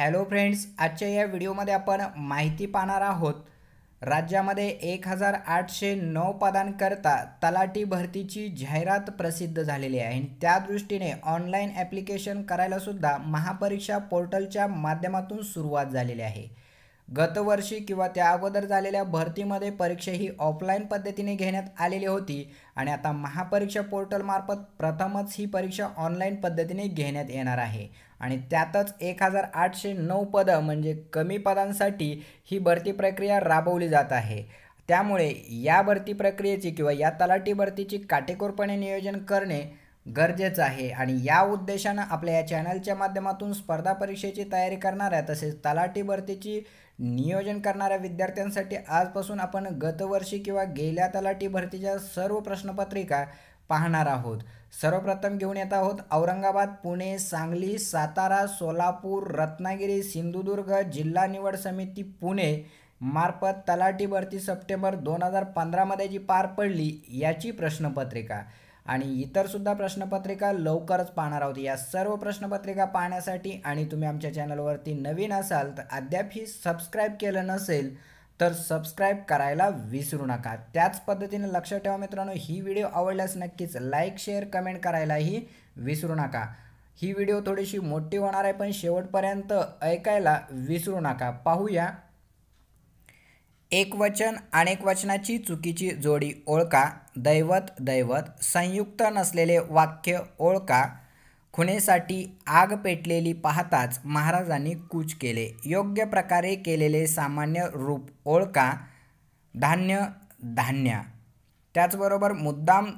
Hello friends आजच्या या व्हिडिओमध्ये आपण माहिती पाहणार आहोत. राज्यामध्ये एक हजार आठशे नऊ पदांकरता तलाठी भरतीची जाहिरात प्रसिद्ध झालेली आहे आणि त्या दृष्टीने ऑनलाईन ॲप्लिकेशन करायलासुद्धा महापरीक्षा पोर्टलच्या माध्यमातून सुरुवात झालेली आहे. गतवर्षी किंवा त्या अगोदर झालेल्या भरतीमध्ये परीक्षा ही ऑफलाईन पद्धतीने घेण्यात आलेली होती आणि आता महापरीक्षा पोर्टलमार्फत प्रथमच ही परीक्षा ऑनलाईन पद्धतीने घेण्यात येणार आहे. आणि त्यातच एक हजार आठशे नऊ पदं म्हणजे कमी पदांसाठी ही भरती प्रक्रिया राबवली जात आहे. त्यामुळे या भरती प्रक्रियेची किंवा या तलाठी भरतीची काटेकोरपणे नियोजन करणे गरजेचं आहे. आणि या उद्देशानं आपल्या या चॅनलच्या माध्यमातून स्पर्धा परीक्षेची तयारी करणाऱ्या तसेच तलाठी भरतीची नियोजन करणाऱ्या विद्यार्थ्यांसाठी आजपासून आपण गतवर्षी किंवा गेल्या तलाठी भरतीच्या सर्व प्रश्नपत्रिका पाहणार आहोत. सर्वप्रथम घेऊन येत आहोत औरंगाबाद पुणे सांगली सातारा सोलापूर रत्नागिरी सिंधुदुर्ग जिल्हा निवड समिती पुणे मार्फत तलाठी भरती सप्टेंबर दोन हजार पंधरामध्ये जी पार पडली याची प्रश्नपत्रिका. आणि इतरसुद्धा प्रश्नपत्रिका लवकरच पाहणार आहोत. या सर्व प्रश्नपत्रिका पाहण्यासाठी आणि तुम्ही आमच्या चॅनलवरती नवीन असाल तर अद्याप ही सबस्क्राईब केलं नसेल तर सबस्क्राईब करायला विसरू नका. त्याच पद्धतीने लक्षात ठेवा मित्रांनो. ही व्हिडिओ आवडल्यास नक्कीच लाईक शेअर कमेंट करायलाही विसरू नका. ही व्हिडिओ थोडीशी मोठी होणार आहे पण शेवटपर्यंत ऐकायला विसरू नका. पाहूया. एक वचन अनेक वचनाची चुकीची जोडी ओळखा. दैवत दैवत संयुक्त नसलेले वाक्य ओळखा. खुणेसाठी आग पेटलेली पाहताच महाराजांनी कूच केले. योग्य प्रकारे केलेले सामान्य रूप ओळखा धान्य धान्या. त्याचबरोबर मुद्दाम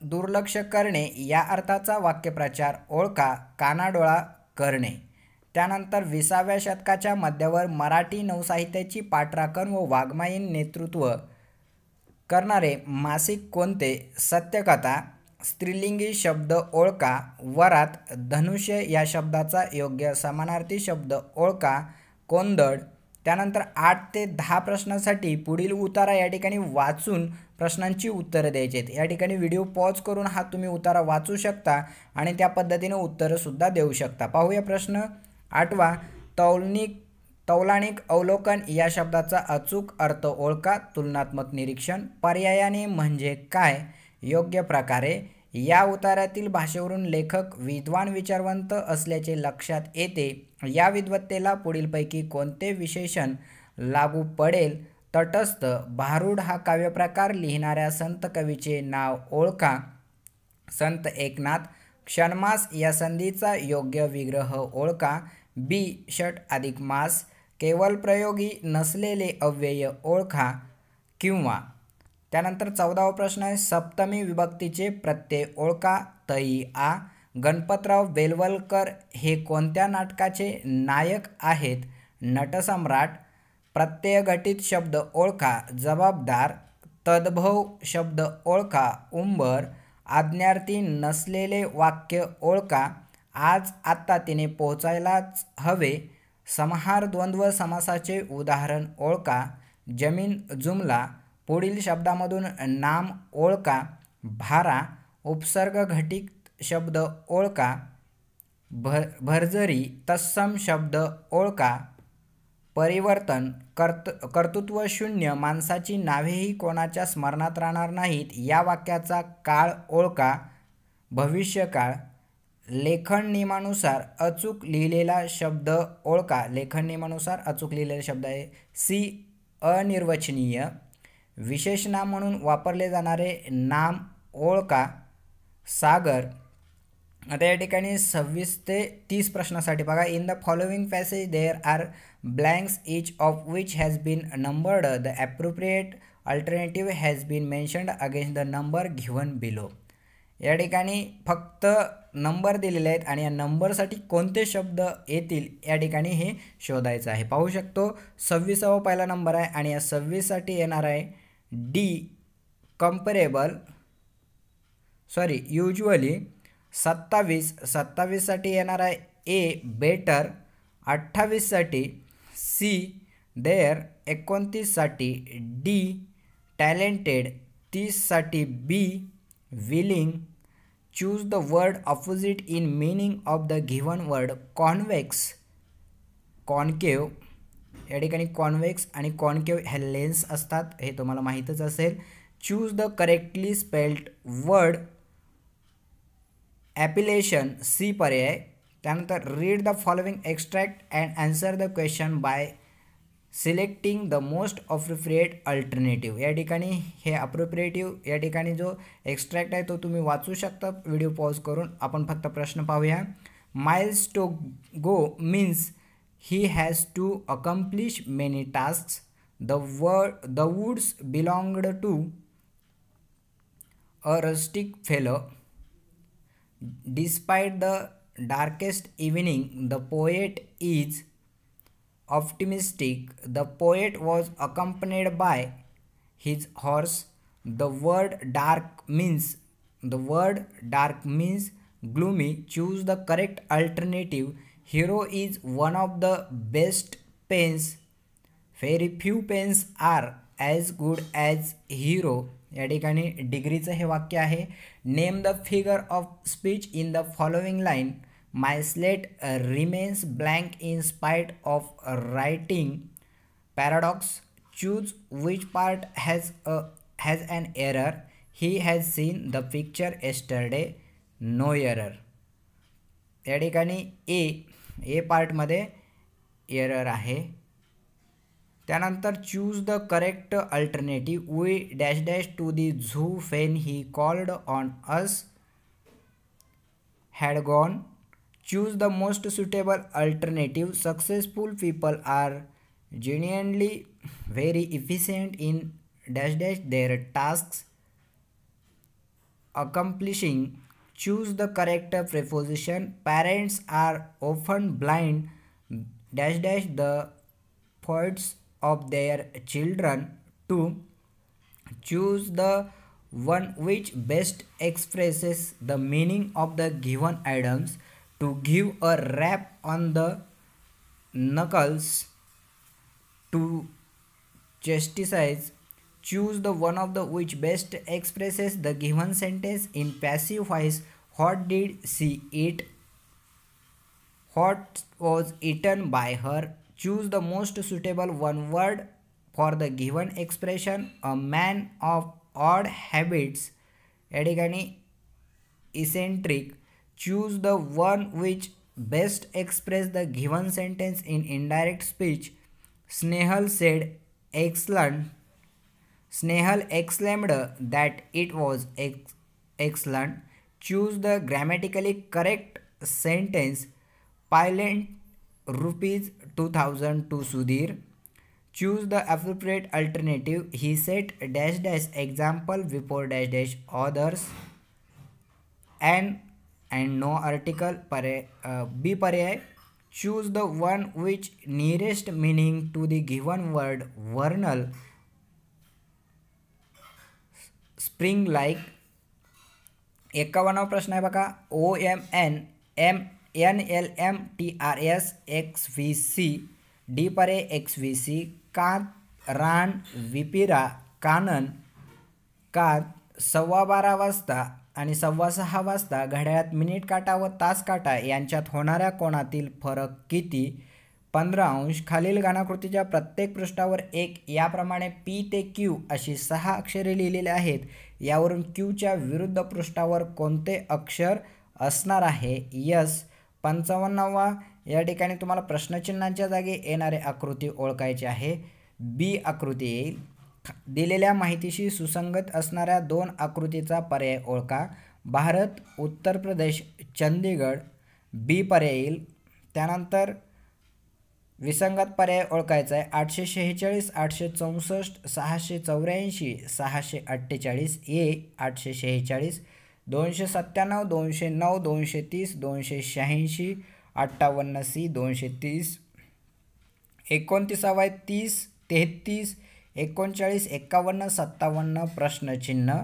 दुर्लक्ष करणे या अर्थाचा वाक्यप्रचार ओळखा कानाडोळा करणे. त्यानंतर विसाव्या शतकाच्या मध्यावर मराठी नवसाहित्याची पाठराखण व वाघमाईन नेतृत्व करणारे मासिक कोणते सत्यकथा स्त्रीलिंगी शब्द ओळखा वरात धनुष्य या शब्दाचा योग्य समानार्थी शब्द ओळखा कोंदड त्यानंतर आठ ते दहा प्रश्नासाठी पुढील उतारा या ठिकाणी वाचून प्रश्नांची उत्तरं द्यायची आहेत. या ठिकाणी व्हिडिओ पॉज करून हा तुम्ही उतारा वाचू शकता आणि त्या पद्धतीने उत्तरंसुद्धा देऊ शकता. पाहूया प्रश्न आठवा तौलनिक तौलानिक अवलोकन या शब्दाचा अचूक अर्थ ओळखा तुलनात्मक निरीक्षण पर्यायाने म्हणजे काय? योग्य प्रकारे या उतारातील भाषेवरून लेखक विद्वान विचारवंत असल्याचे लक्षात येते. या विद्वत्तेला पुढीलपैकी कोणते विशेषण लागू पडेल? तटस्थ भारूड हा काव्यप्रकार लिहिणाऱ्या संत कवीचे नाव ओळखा. संत एकनाथ क्षणमास या संधीचा योग्य विग्रह ओळखा. बी. षट अधिक मास केवळ प्रयोगी नसलेले अव्यय ओळखा किंवा त्यानंतर चौदावा प्रश्न आहे सप्तमी विभक्तीचे प्रत्यय ओळखा तई आ. गणपतराव बेलवलकर हे कोणत्या नाटकाचे नायक आहेत? नटसम्राट प्रत्ययघटित शब्द ओळखा जबाबदार तद्भव शब्द ओळखा उंबर आज्ञार्थी नसलेले वाक्य ओळखा आज आत्ता तिने पोहोचायलाच हवे समहार द्वंद्व समासाचे उदाहरण ओळखा जमीन जुमला पुढील शब्दामधून नाम ओळखा भारा उपसर्ग घटित शब्द ओळखा भर भरजरी तत्सम शब्द ओळखा परिवर्तन कर्त कर्तृत्वशून्य माणसाची नावेही कोणाच्या स्मरणात राहणार नाहीत या वाक्याचा काळ ओळखा भविष्यकाळ लेखन नियमानुसार अचूक लिहिलेला शब्द ओळखा लेखन नियमानुसार अचूक लिहिलेला शब्द आहे. सी अनिर्वचनीय. विशेषणा म्हणून वापरले जाणारे नाम ओळखा सागर. आता या ठिकाणी सव्वीस ते तीस प्रश्नासाठी बघा. In the following passage there are blanks each of which has been numbered the appropriate alternative has been mentioned against the number given below या ठिकाणी फक्त नंबर दिलेले आहेत आणि या नंबरसाठी कोणते शब्द येतील या ठिकाणी हे शोधायचं आहे. पाहू शकतो सव्वीसावा पहिला नंबर आहे आणि या सव्वीससाठी येणार आहे डी कम्परेबल सॉरी युजली सत्तावीस सत्तावीससाठी येणार आहे ए बेटर अठ्ठावीससाठी सी देअर एकोणतीससाठी D talented तीससाठी B willing choose the word opposite in meaning of the given word convex concave या ठिकाणी कॉन्वेक्स आणि कॉनकेव ह्या लेन्स असतात हे तुम्हाला माहीतच असेल. Choose the correctly spelled word appellation C पर्याय. त्यानंतर read the following extract and answer the question by selecting the most appropriate alternative या ठिकाणी हे अप्रोप्रिएटिव्ह या ठिकाणी जो एक्स्ट्रॅक्ट आहे तो तुम्ही वाचू शकता. व्हिडिओ पॉज करून आपण फक्त प्रश्न पाहूया. Miles to go means He has to accomplish many tasks. The, word, the woods belonged to a rustic fellow. Despite the darkest evening, the poet is optimistic. The poet was accompanied by his horse. The word dark means the word dark means gloomy. Choose the correct alternative. Hero is one of the best pens very few pens are as good as Hero या ठिकाणी डिग्रीचं हे वाक्य आहे. Name the figure of speech in the following line my slate remains blank in spite of writing paradox choose which part has a has an error he has seen the picture yesterday no error या ठिकाणी A A पार्टमध्ये error आहे. त्यानंतर choose the correct alternative we dash dash to the zoo then he called on us had gone choose the most suitable alternative successful people are genuinely very efficient in dash dash their task accomplishing choose the correct preposition. Parents are often blind dash dash the faults of their children to choose the one which best expresses the meaning of the given items. To give a rap on the knuckles to chastise choose the one of the which best expresses the given sentence in passive voice what did she eat? What was eaten by her? Choose the most suitable one word for the given expression. A man of odd habits. या eccentric. Choose the one which best express the given sentence in indirect speech. Snehal said, excellent. Snehal exclaimed that it was ex excellent. Choose the grammatically correct sentence. Pilot rupees 2000 to Sudhir. Choose the appropriate alternative. He set dash dash example before dash dash others. And and no article पर्याय बी पर्याय choose the one which nearest meaning to the given word vernal spring like एक्कावन्नावा प्रश्न आहे बघा. O M N M N L M T R S X V C D परे X V C कात रान विपिरा कानन कात सव्वा बारा वाजता आणि सव्वा सहा वाजता घड्याळात मिनिट काटा व तास काटा यांच्यात होणाऱ्या कोणातील फरक किती? पंधरा अंश खालील गानाकृतीच्या प्रत्येक पृष्ठावर एक. याप्रमाणे पी ते क्यू अशी सहा अक्षरे लिहिलेली आहेत. यावरून क्यूच्या विरुद्ध पृष्ठावर कोणते अक्षर असणार आहे? यस. पंचावन्नावा. या ठिकाणी तुम्हाला प्रश्नचिन्हांच्या जागी येणारे आकृती ओळखायची आहे. बी आकृती येईल. दिलेल्या माहितीशी सुसंगत असणाऱ्या दोन आकृतीचा पर्याय ओळखा. भारत उत्तर प्रदेश चंदीगड. बी पर्याय येईल. त्यानंतर विसंगत पर्याय ओळखायचा आहे. आठशे शेहेचाळीस आठशे चौसष्ट सहाशे चौऱ्याऐंशी सहाशे अठ्ठेचाळीस ए आठशे शेहेचाळीस दोनशे सत्त्याण्णव दोनशे नऊ दोनशे तीस दोनशे शहाऐंशी अठ्ठावन्न सी दोनशे तीस. एकोणतीसावा आहे तीस तेहतीस एकोणचाळीस एक्कावन्न सत्तावन्न प्रश्नचिन्ह.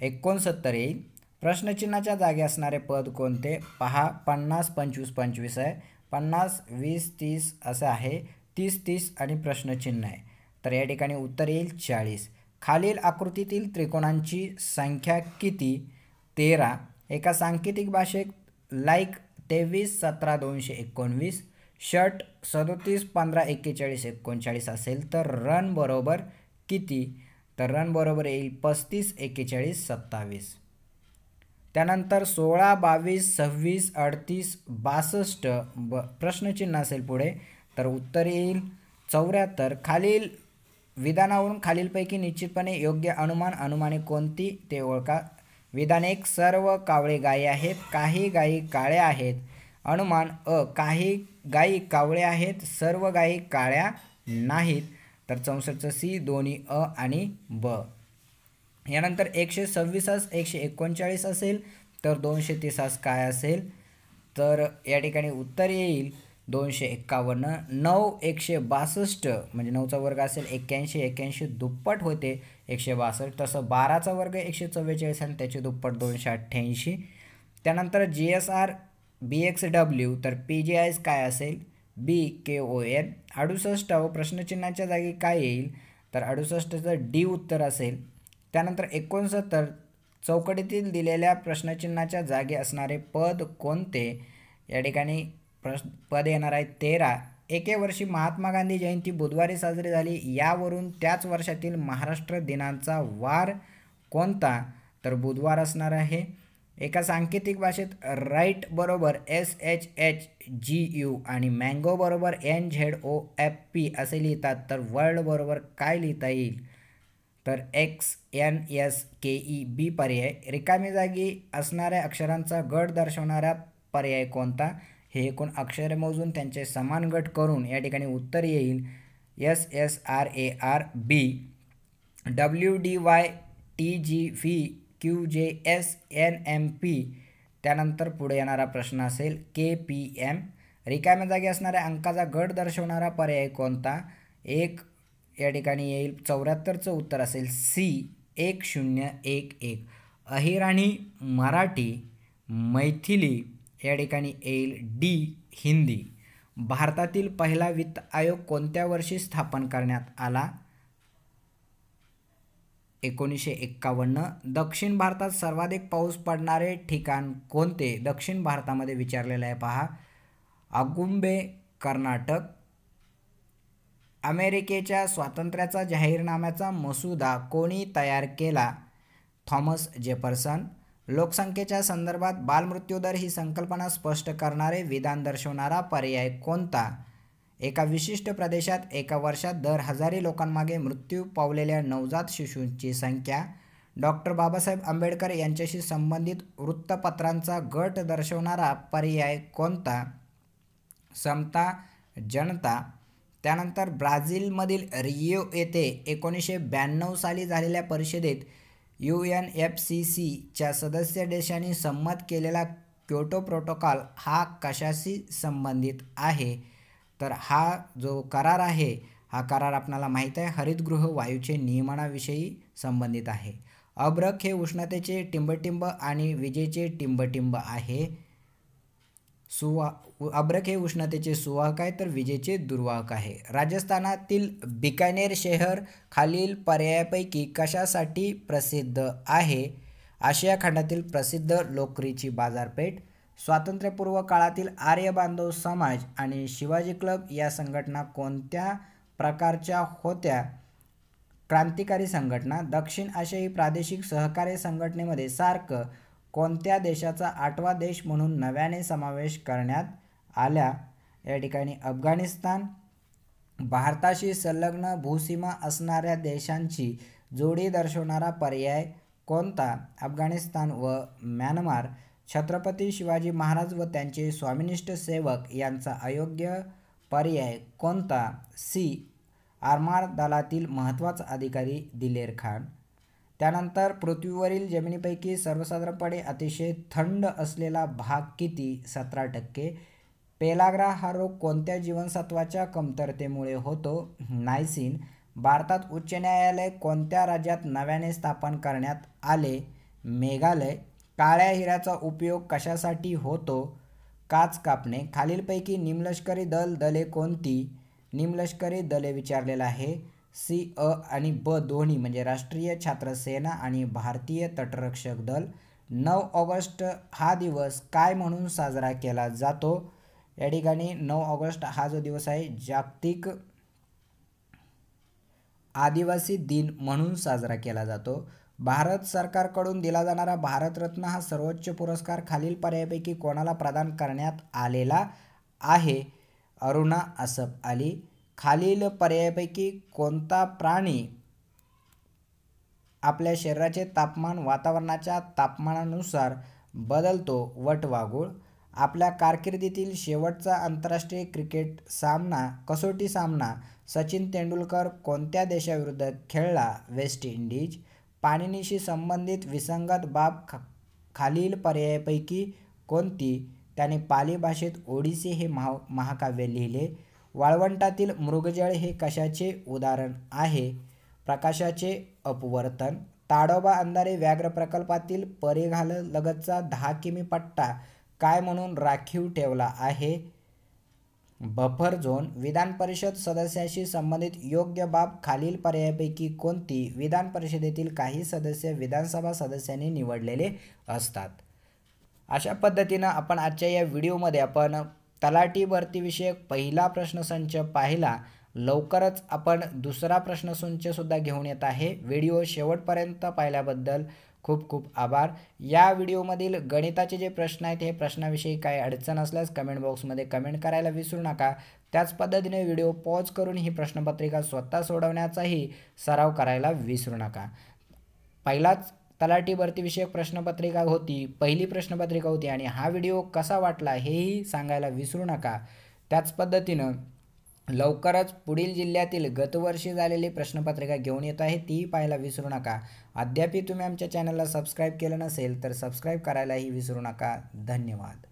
एकोणसत्तर येईल. प्रश्नचिन्हाच्या जागी असणारे पद कोणते? पहा पन्नास पंचवीस पंचवीस आहे. पन्नास वीस तीस असं आहे. तीस तीस आणि प्रश्नचिन्ह आहे. तर या ठिकाणी उत्तर येईल चाळीस. खालील आकृतीतील त्रिकोणांची संख्या किती? तेरा. एका सांकेतिक भाषेत लाईक तेवीस सतरा दोनशे एकोणवीस. शर्ट सदोतीस पंधरा एक्केचाळीस एकोणचाळीस असेल तर रन बरोबर किती? तर रन बरोबर येईल पस्तीस एक्केचाळीस सत्तावीस. त्यानंतर सोळा बावीस सव्वीस अडतीस बासष्ट ब प्रश्नचिन्ह असेल पुढे तर उत्तर येईल चौऱ्याहत्तर. खालील विधानावरून खालीलपैकी निश्चितपणे योग्य अनुमान अनुमाने कोणती ते ओळखा. विधान एक सर्व कावळे गायी आहेत काही गायी काळ्या आहेत. अनुमान अ काही गायी कावळे आहेत सर्व गायी काळ्या नाहीत. तर चौसष्टचं सी दोन्ही अ आणि ब. यानंतर एकशे सव्वीसास एकशे एकोणचाळीस असेल तर दोनशे तीसास काय असेल? तर या ठिकाणी उत्तर येईल दोनशे एक्कावन्न नऊ एकशे बासष्ट म्हणजे नऊचा वर्ग असेल एक्क्याऐंशी एक्क्याऐंशी दुप्पट होते एकशे बासष्ट तसं बाराचा वर्ग एकशे चव्वेचाळीस आणि त्याचे दुप्पट दोनशे अठ्ठ्याऐंशी. त्यानंतर G S R B X W तर पी जी आयस काय असेल? बी के ओ एन अडुसष्ट प्रश्नचिन्हाच्या जागी काय येईल? तर अडुसष्टचं डी उत्तर असेल. त्यानंतर एकोणसत्तर चौकटीतील दिलेल्या प्रश्नचिन्हाच्या जागी असणारे पद कोणते? या ठिकाणी प्रश्न पद येणार आहे तेरा. एके वर्षी महात्मा गांधी जयंती बुधवारी साजरी झाली. यावरून त्याच वर्षातील महाराष्ट्र दिनांचा वार कोणता? तर बुधवार असणार आहे. एका सांकेतिक भाषेत राईट बरोबर S H H G U आणि मँगो बरोबर N Z O F P असे लिहितात. तर वर्ल्ड बरोबर काय लिहिता येईल? तर X N S K E B पर्याय. रिकामी जागी असणाऱ्या अक्षरांचा गट दर्शवणारा पर्याय कोणता? हे एकूण अक्षरे मोजून त्यांचे समान गट करून या ठिकाणी उत्तर येईल. S S R A R B W D Y T G V Q J S N M P त्यानंतर पुढे येणारा प्रश्न असेल के पी एम रिकाम्या जागी असणाऱ्या अंकाचा गट दर्शवणारा पर्याय कोणता? एक या ठिकाणी येईल. चौऱ्याहत्तरचं उत्तर असेल सी एक शून्य एक एक. अहिराणी मराठी मैथिली या ठिकाणी येईल डी हिंदी. भारतातील पहिला वित्त आयोग कोणत्या वर्षी स्थापन करण्यात आला? एकोणीसशे एक्कावन्न. दक्षिण भारतात सर्वाधिक पाऊस पडणारे ठिकाण कोणते? दक्षिण भारतामध्ये विचारलेलं आहे पहा. आगुंबे कर्नाटक. अमेरिकेच्या स्वातंत्र्याचा जाहीरनाम्याचा मसुदा कोणी तयार केला? Thomas Jefferson. लोकसंख्येच्या संदर्भात बालमृत्यूदर ही संकल्पना स्पष्ट करणारे विधान दर्शवणारा पर्याय कोणता? एका विशिष्ट प्रदेशात एका वर्षात दर हजारी लोकांमागे मृत्यू पावलेल्या नवजात शिशूंची संख्या. डॉक्टर बाबासाहेब आंबेडकर यांच्याशी संबंधित वृत्तपत्रांचा गट दर्शवणारा पर्याय कोणता? समता जनता त्यानंतर ब्राझीलमधील रियो येथे एकोणीसशे ब्याण्णव साली झालेल्या परिषदेत यू एन एफ सी सीच्या सदस्य देशांनी संमत केलेला क्योटो प्रोटोकॉल हा कशाशी संबंधित आहे? तर हा जो करार आहे हा करार आपणाला माहीत आहे. हरितगृह वायूचे नियमनाविषयी संबंधित आहे. अब्रक हे उष्णतेचे टिंबटिंब आणि विजेचे टिंबटिंब आहे. सुवा अब्रक हे उष्णतेचे सुवाहक आहे तर विजेचे दुर्वाहक आहे. राजस्थानातील बिकानेर शहर खालील पर्यायापैकी कशासाठी प्रसिद्ध आहे? आशिया खंडातील प्रसिद्ध लोकरीची बाजारपेठ स्वातंत्र्यपूर्व काळातील आर्य बांधव समाज आणि शिवाजी क्लब या संघटना कोणत्या प्रकारच्या होत्या? क्रांतिकारी संघटना दक्षिण आशियाई प्रादेशिक सहकार्य संघटनेमध्ये सार्क कोणत्या देशाचा आठवा देश म्हणून नव्याने समावेश करण्यात आल्या या ठिकाणी अफगाणिस्तान भारताशी संलग्न भूसीमा असणाऱ्या देशांची जोडी दर्शवणारा पर्याय कोणता? अफगाणिस्तान व म्यानमार. छत्रपती शिवाजी महाराज व त्यांचे स्वामिनिष्ठ सेवक यांचा अयोग्य पर्याय कोणता? सी. आरमार दलातील महत्त्वाचा अधिकारी दिलेर खान. त्यानंतर पृथ्वीवरील जमिनीपैकी सर्वसाधारणपणे अतिशय थंड असलेला भाग किती? सतरा टक्के. पेलाग्रा हा रोग कोणत्या जीवनसत्वाच्या कमतरतेमुळे होतो? नायसिन. भारतात उच्च न्यायालय कोणत्या राज्यात नव्याने स्थापन करण्यात आले? मेघालय. काळ्या हिऱ्याचा उपयोग कशासाठी होतो? काच कापणे. खालीलपैकी निमलष्करी दल दले कोणती? निमलष्करी दले विचारलेलं आहे. सी अ आणि ब दोन्ही म्हणजे राष्ट्रीय छात्र सेना आणि भारतीय तटरक्षक दल नऊ ऑगस्ट हा दिवस काय म्हणून साजरा केला जातो? या ठिकाणी नऊ ऑगस्ट हा जो दिवस आहे जागतिक आदिवासी दिन म्हणून साजरा केला जातो. भारत सरकारकडून दिला जाणारा भारतरत्न हा सर्वोच्च पुरस्कार खालील पर्यायापैकी कोणाला प्रदान करण्यात आलेला आहे? अरुणा असफ अली खालील पर्यायापैकी कोणता प्राणी आपल्या शरीराचे तापमान वातावरणाच्या तापमानानुसार बदलतो? वटवागूळ आपल्या कारकिर्दीतील शेवटचा आंतरराष्ट्रीय क्रिकेट सामना कसोटी सामना सचिन तेंडुलकर कोणत्या देशाविरुद्ध खेळला? West Indies. पाणीनीशी संबंधित विसंगत बाब खा खालील पर्यायापैकी कोणती? त्याने पाली भाषेत ओडिसी हे महा महाकाव्य लिहिले. वाळवंटातील मृगजळ हे कशाचे उदाहरण आहे? प्रकाशाचे अपवर्तन ताडोबा अंधारे व्याघ्र प्रकल्पातील परेघाल लगतचा दहा किमी पट्टा काय म्हणून राखीव ठेवला आहे? बफर झोन विधान परिषद सदस्याशी संबंधित योग्य बाब खालील पर्यायापैकी कोणती विधान परिषदेतील काही सदस्य विधानसभा सदस्यांनी निवडलेले असतात? अशा पद्धतीनं आपण आजच्या या व्हिडिओमध्ये आपण तलाठी भरतीविषयक पहिला प्रश्नसंच पाहिला लवकरच आपण दुसरा प्रश्नसंचसुद्धा घेऊन येत आहे. व्हिडिओ शेवटपर्यंत पाहिल्याबद्दल खूप खूप आभार. या व्हिडिओमधील गणिताचे जे प्रश्न आहेत हे प्रश्नाविषयी काही अडचण असल्यास कमेंट बॉक्समध्ये कमेंट करायला विसरू नका. त्याच पद्धतीने व्हिडिओ पॉज करून ही प्रश्नपत्रिका स्वतः सोडवण्याचाही सराव करायला विसरू नका. पहिलाच तलाठी भरतीविषयक प्रश्नपत्रिका होती पहिली प्रश्नपत्रिका होती आणि हा व्हिडिओ कसा वाटला हेही सांगायला विसरू नका. त्याच पद्धतीनं लवकरच पुढील जिल्ह्यातील गतवर्षी झालेली प्रश्नपत्रिका घेऊन येत आहे तीही पाहायला विसरू नका. अद्यापही तुम्ही आमच्या चॅनलला सबस्क्राईब केलं नसेल तर सबस्क्राईब करायलाही विसरू नका. धन्यवाद.